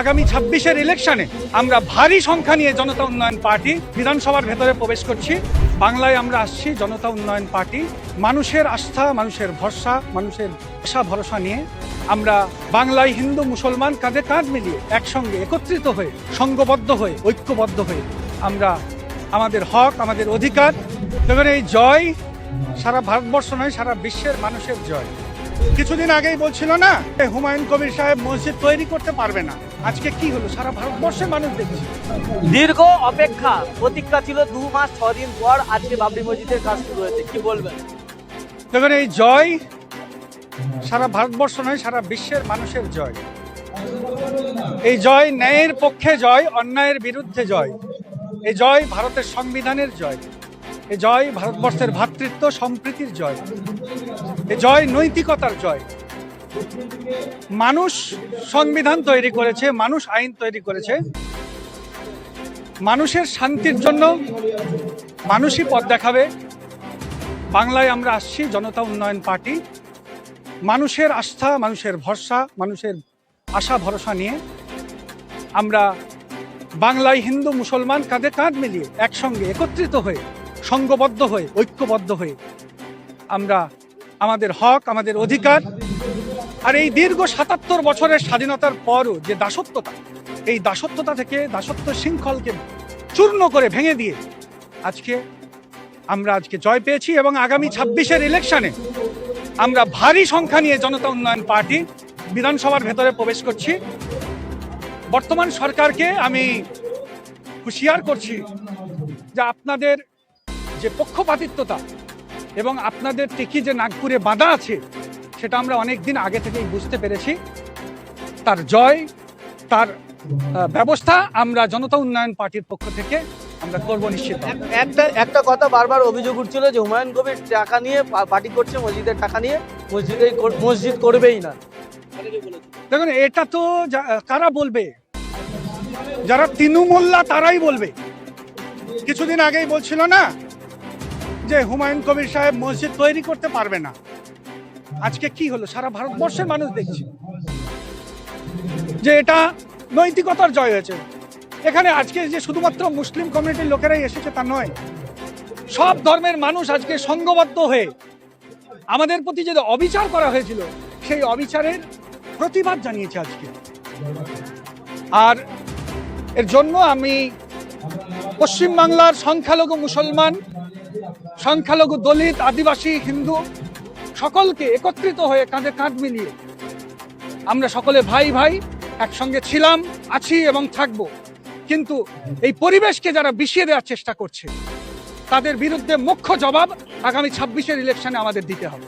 আগামী ছাব্বিশের ইলেকশনে আমরা ভারী সংখ্যা নিয়ে জনতা উন্নয়ন পার্টি বিধানসভার ভেতরে প্রবেশ করছি। বাংলায় আমরা আসছি জনতা উন্নয়ন পার্টি। মানুষের আস্থা, মানুষের ভরসা, মানুষের আশা, ভরসা নিয়ে আমরা বাংলায় হিন্দু, মুসলমান কাঁধে কাঁধ মিলিয়ে একসঙ্গে একত্রিত হয়ে সঙ্গবদ্ধ হয়ে, ঐক্যবদ্ধ হয়ে আমরা আমাদের হক, আমাদের অধিকার দেখুন এই জয় সারা ভারতবর্ষ নয়, সারা বিশ্বের মানুষের জয়। কিছুদিন আগেই বলছিল না এ হুমায়ুন কবির সাহেব মসজিদ তৈরি করতে পারবে না। আজকে কি হলো? সারা ভারতবর্ষের মানুষ দেখছে। দীর্ঘ অপেক্ষা প্রতীক্ষা ছিল দু মাস ছ দিন পর আজকে বাবরি মসজিদের কাজ শুরু হয়েছে। কি বলবেন? দেখুন এই জয় সারা ভারতবর্ষ নয় সারা বিশ্বের মানুষের জয়। এই জয় ন্যায়ের পক্ষে জয় অন্যায়ের বিরুদ্ধে জয়। এই জয় ভারতের সংবিধানের জয়। এই জয় ভারতবর্ষের ভ্রাতৃত্ব সম্প্রীতির জয়। এ জয় নৈতিকতার জয়। মানুষ সংবিধান তৈরি করেছে, মানুষ আইন তৈরি করেছে। মানুষের শান্তির জন্য মানুষই পথ দেখাবে। বাংলায় আমরা আসছি, জনতা উন্নয়ন পার্টি। মানুষের আস্থা, মানুষের ভরসা, মানুষের আশা, ভরসা নিয়ে আমরা বাংলায় হিন্দু, মুসলমান কাঁধে কাঁধ মিলিয়ে একসঙ্গে একত্রিত হয়ে সংঘবদ্ধ হয়ে, ঐক্যবদ্ধ হয়ে আমরা আমাদের হক, আমাদের অধিকার আর এই দীর্ঘ সাতাত্তর বছরের স্বাধীনতার পরও যে দাসত্বতা, এই দাসত্বতা থেকে দাসত্ব শৃঙ্খলকে চূর্ণ করে ভেঙে দিয়ে আজকে আমরা আজকে জয় পেয়েছি এবং আগামী ছাব্বিশের ইলেকশনে আমরা ভারী সংখ্যা নিয়ে জনতা উন্নয়ন পার্টি বিধানসভার ভেতরে প্রবেশ করছি। বর্তমান সরকারকে আমি হুঁশিয়ার করছি যে আপনাদের যে পক্ষপাতিত্বতা এবং আপনাদের টিকি যে নাগপুরে বাঁধা আছে সেটা আমরা অনেক দিন আগে থেকেই বুঝতে পেরেছি। তার জয় তার ব্যবস্থা আমরা জনতা উন্নয়ন পার্টির পক্ষ থেকে আমরা করব নিশ্চিত একটা একটা কথা বারবার অভিযোগ উঠছিল যে হুমায়ুন কবির টাকা নিয়ে পার্টি করছে মসজিদের টাকা নিয়ে মসজিদে মসজিদ করবেই না। দেখুন এটা তো কারা বলবে? যারা তৃণমূল্লা তারাই বলবে। কিছুদিন আগেই বলছিল না যে হুমায়ুন কবির সাহেব মসজিদ তৈরি করতে পারবে না। আজকে কি হলো? সারা ভারতবর্ষের মানুষ দেখছে যে এটা নৈতিকতার জয় হয়েছে। এখানে আজকে যে শুধুমাত্র মুসলিম কমিউনিটির লোকেরাই এসেছে তা নয়, সব ধর্মের মানুষ আজকে সঙ্গবদ্ধ হয়ে আমাদের প্রতি যে অবিচার করা হয়েছিল, সেই অবিচারের প্রতিবাদ জানিয়েছে আজকে। আর এর জন্য আমি পশ্চিমবাংলার সংখ্যালঘু মুসলমান সংখ্যালঘু দলিত আদিবাসী হিন্দু সকলকে একত্রিত হয়ে কাঁধে কাঁধ মিলিয়ে আমরা সকলে ভাই ভাই একসঙ্গে ছিলাম, আছি এবং থাকব। কিন্তু এই পরিবেশকে যারা বিষিয়ে দেওয়ার চেষ্টা করছে, তাদের বিরুদ্ধে মুখ্য জবাব আগামী ছাব্বিশের ইলেকশনে আমাদের দিতে হবে।